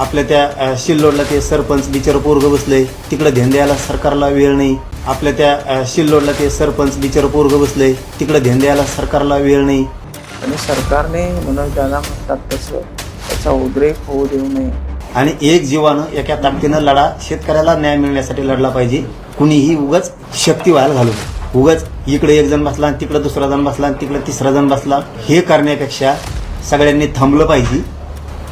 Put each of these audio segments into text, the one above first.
आपल्या त्या शिल्लोडला ते सरपंच बिचार पोरग बसलंय तिकडे ध्यान द्यायला सरकारला वेळ नाही. आपल्या त्या शिल्लोडला ते सरपंच बिचार पोरग बसलंय तिकडे ध्यान द्यायला सरकारला वेळ नाही. आणि सरकारने मनोज दादा म्हणतात तसं त्याचा उद्रेक होऊ देऊ नये. आणि एक जीवानं एका ताकदीनं लढा शेतकऱ्याला न्याय मिळण्यासाठी लढला पाहिजे. कुणीही उगाच शक्ती व्हायला घालू. उगाच इकडे एक जण बसला आणि तिकडे दुसरा जण बसला आणि तिकडे तिसरा जण बसला हे करण्यापेक्षा सगळ्यांनी थांबलं पाहिजे.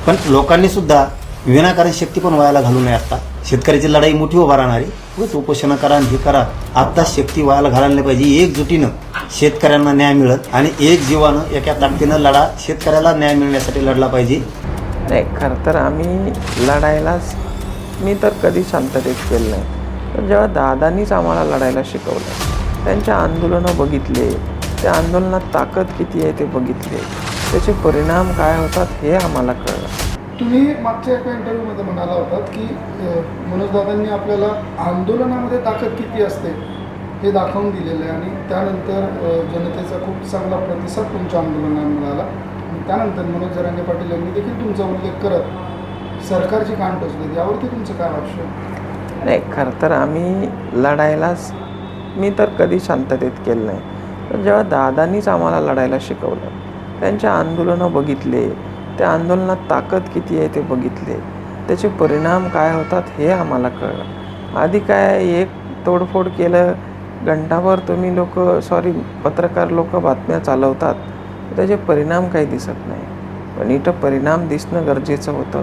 पण लोकांनी सुद्धा विनाकारण शक्ती पण व्हायला घालू नये आता. शेतकऱ्याची लढाई मोठी उभा राहणारी. आहे उपोषण करा आणि हे करा. आता शक्ती व्हायला घालायला नाही पाहिजे. एकजुटीनं शेतकऱ्यांना न्याय मिळत आणि एक जीवानं एका ताकदीनं लढा शेतकऱ्याला न्याय मिळण्यासाठी लढला पाहिजे. नाही खरं तर आम्ही लढायलाच मी तर कधी शांततेत केलं नाही. पण जेव्हा दादांनीच आम्हाला लढायला शिकवलं त्यांच्या आंदोलनं बघितले त्या आंदोलनात ताकद किती आहे ते बघितले त्याचे परिणाम काय होतात हे आम्हाला कळलं. तुम्ही मागच्या एका इंटरव्ह्यूमध्ये म्हणाला होतात की मनोजदादांनी आपल्याला आंदोलनामध्ये ताकद किती असते हे दाखवून दिलेलं आहे आणि त्यानंतर जनतेचा खूप चांगला प्रतिसाद तुमच्या आंदोलनाला मिळाला. आणि त्यानंतर मनोज जरांगे पाटील यांनी देखील तुमचा उल्लेख करत सरकारची कान टोचली यावरती तुमचं काय भाष्य? नाही खरं तर आम्ही लढायलाच मी तर कधी शांततेत केलं नाही. पण जेव्हा दादांनीच आम्हाला लढायला शिकवलं त्यांच्या आंदोलनं बघितले त्या आंदोलनात ताकद किती आहे ते बघितले. त्याचे परिणाम काय होतात हे आम्हाला कळलं. आधी काय एक तोडफोड केलं घंटाभर तुम्ही लोक सॉरी पत्रकार लोक बातम्या चालवतात त्याचे परिणाम काही दिसत नाही. पण इथं परिणाम दिसणं गरजेचं होतं.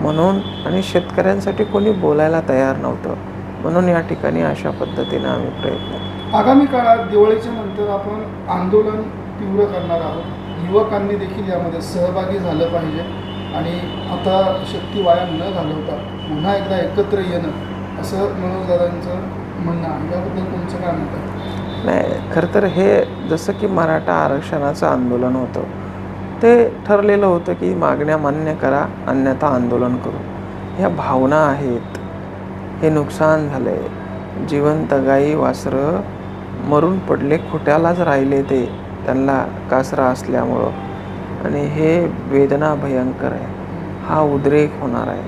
म्हणून आणि शेतकऱ्यांसाठी कोणी बोलायला तयार नव्हतं. म्हणून या ठिकाणी अशा पद्धतीनं आम्ही प्रयत्न आगामी काळात दिवाळीच्या नंतर आपण आंदोलन तीव्र करणार आहोत. युवकांनी देखील यामध्ये सहभागी झालं पाहिजे. आणि आता शक्ती वाया न घालवता पुन्हा एकदा एकत्र येणं असं मनोजदादांचं म्हणणं आहे. याबद्दल तुमचं काय म्हणतं नाही खरं तर हे जसं की मराठा आरक्षणाचं आंदोलन होतं ते ठरलेलं होतं की मागण्या मान्य करा अन्यथा आंदोलन करू. ह्या भावना आहेत. हे नुकसान झालं आहे जीवन तगाई वासरं मरून पडले खोट्यालाच राहिले ते. त्यांना कासरा असल्यामुळं. आणि हे वेदना भयंकर आहे. हा उद्रेक होणार आहे.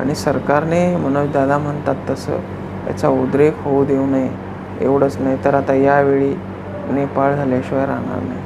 आणि सरकारने मनोजदादा म्हणतात तसं याचा उद्रेक होऊ देऊ नये. एवढंच नाही तर आता यावेळी नेपाळ झाल्याशिवाय राहणार नाही.